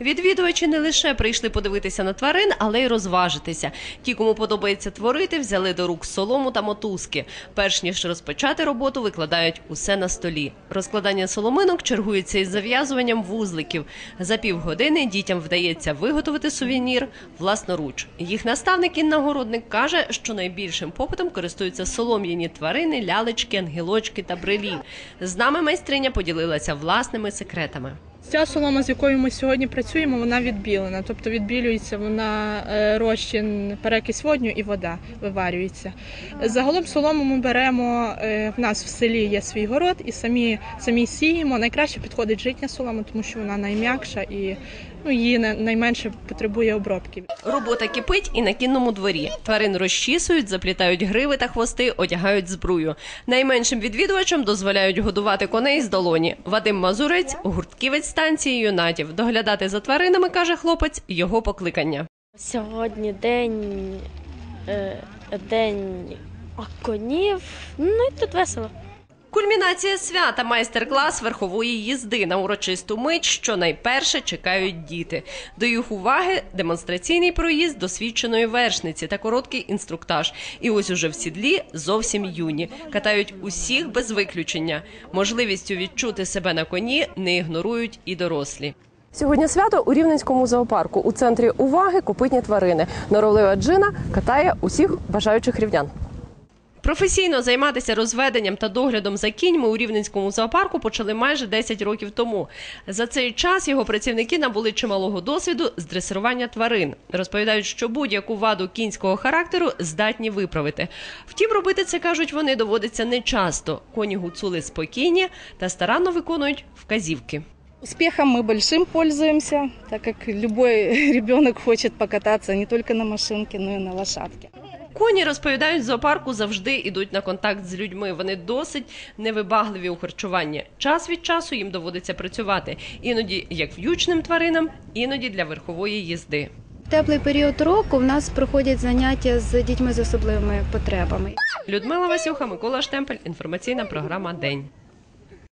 Відвідувачі не лише прийшли подивитися на тварин, але й розважитися. Ті, кому подобається творити, взяли до рук солому та мотузки. Перш ніж розпочати роботу, викладають усе на столі. Розкладання соломинок чергується із зав'язуванням вузликів. За півгодини дітям вдається виготовити сувенір власноруч. Їх наставник Інна Городник каже, що найбільшим попитом користуються солом'яні тварини, лялечки, ангелочки та брелі. З нами майстриня поділилася власними секретами. Ця солома, з якою ми сьогодні працюємо, вона відбілена, тобто відбілюється вона е, розчин, перекись водню і вода виварюється. Загалом солому ми беремо. е, В нас в селі є свій город, і самі самі сіємо. Найкраще підходить житня солома, тому що вона найм'якша і ну, її на- найменше потребує обробки. Робота кипить і на кінному дворі. Тварин розчісують, заплітають гриви та хвости, одягають збрую. Найменшим відвідувачам дозволяють годувати коней з долоні. Вадим Мазурець, гуртківець станції юнатів. Доглядати за тваринами, каже хлопець, його покликання. Сьогодні день, е, день конів. Ну і тут весело. Кульмінація свята, майстер-клас верхової їзди на урочисту мить, що найперше чекають діти. До їх уваги демонстраційний проїзд досвідченої вершниці та короткий інструктаж. І ось уже в сідлі зовсім юні. Катають усіх без виключення. Можливістю відчути себе на коні не ігнорують і дорослі. Сьогодні свято у Рівненському зоопарку. У центрі уваги копитні тварини. Норовлива джина катає усіх бажаючих рівнян. Професійно займатися розведенням та доглядом за кіньми у Рівненському зоопарку почали майже 10 років тому. За цей час його працівники набули чималого досвіду з дресирування тварин. Розповідають, що будь-яку ваду кінського характеру здатні виправити. Втім, робити це кажуть вони доводиться нечасто. Коні гуцули спокійні та старанно виконують вказівки. Успехом мы большим пользуемся, так как любой ребенок хочет покататься не только на машинке, но и на лошадке. Коні розповідають, в зоопарку завжди йдуть на контакт з людьми. Вони досить невибагливі у харчуванні. Час від часу їм доводиться працювати. Іноді як в'ючним тваринам, іноді для верхової їзди. В теплий період року в нас проходять заняття з дітьми з особливими потребами. Людмила Васюха, Микола Штемпель. Інформаційна програма День.